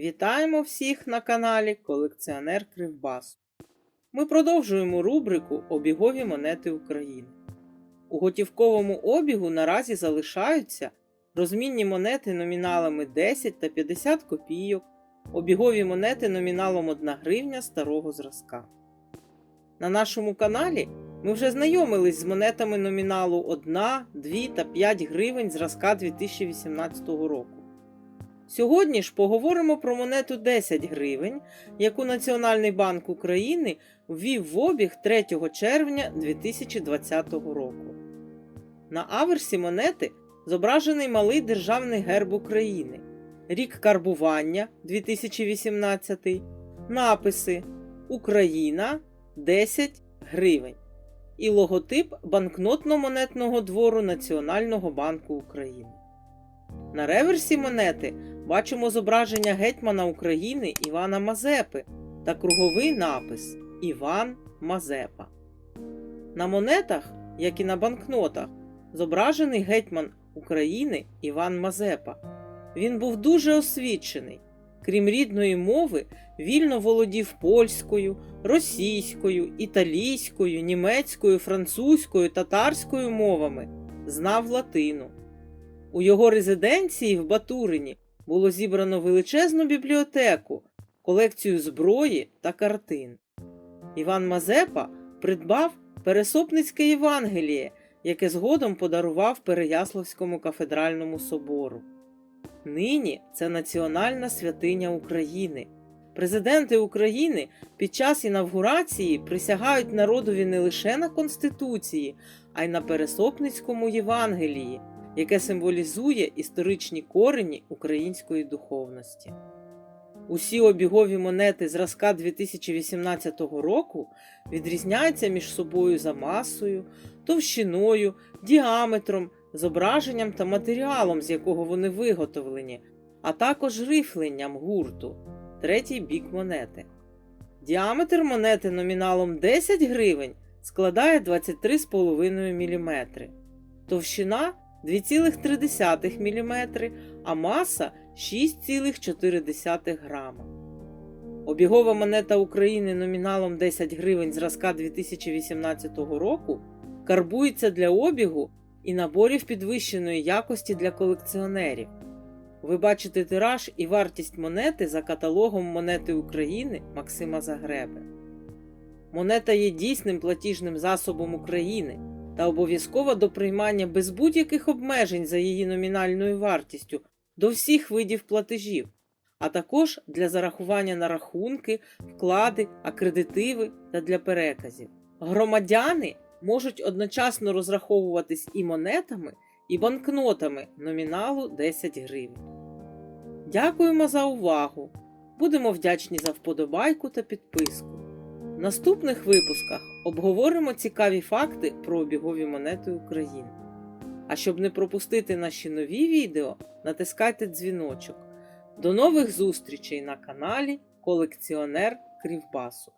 Вітаємо всіх на каналі Колекціонер Кривбасу. Ми продовжуємо рубрику Обігові монети України. У готівковому обігу наразі залишаються розмінні монети номіналами 10 та 50 копійок, обігові монети номіналом 1 гривня старого зразка. На нашому каналі ми вже знайомились з монетами номіналу 1, 2 та 5 гривень зразка 2018 року. Сьогодні ж поговоримо про монету 10 гривень, яку Національний банк України ввів в обіг 3 червня 2020 року. На аверсі монети зображений малий державний герб України, рік карбування 2018, написи Україна 10 гривень і логотип банкнотно-монетного двору Національного банку України. На реверсі монети бачимо зображення гетьмана України Івана Мазепи та круговий напис Іван Мазепа. На монетах, як і на банкнотах, зображений гетьман України Іван Мазепа. Він був дуже освічений. Крім рідної мови, вільно володів польською, російською, італійською, німецькою, французькою, татарською мовами, знав латину. У його резиденції в Батурині було зібрано величезну бібліотеку, колекцію зброї та картин. Іван Мазепа придбав Пересопницьке Євангеліє, яке згодом подарував Переяславському кафедральному собору. Нині це національна святиня України. Президенти України під час інавгурації присягають народові не лише на Конституції, а й на Пересопницькому Євангелії, яке символізує історичні корені української духовності. Усі обігові монети зразка 2018 року відрізняються між собою за масою, товщиною, діаметром, зображенням та матеріалом, з якого вони виготовлені, а також рифленням гурту, третій бік монети. Діаметр монети номіналом 10 гривень складає 23,5 мм, товщина 2,3 мм, а маса 6,4 грама. Обігова монета України номіналом 10 гривень зразка 2018 року карбується для обігу і наборів підвищеної якості для колекціонерів. Ви бачите тираж і вартість монети за каталогом монети України Максима Загреби. Монета є дійсним платіжним засобом України та обов'язкова до приймання без будь-яких обмежень за її номінальною вартістю до всіх видів платежів, а також для зарахування на рахунки, вклади, акредитиви та для переказів. Громадяни можуть одночасно розраховуватись і монетами, і банкнотами номіналу 10 гривень. Дякуємо за увагу! Будемо вдячні за вподобайку та підписку. Наступних випусках обговоримо цікаві факти про обігові монети України. А щоб не пропустити наші нові відео, натискайте дзвіночок. До нових зустрічей на каналі Колекціонер Кривбасу.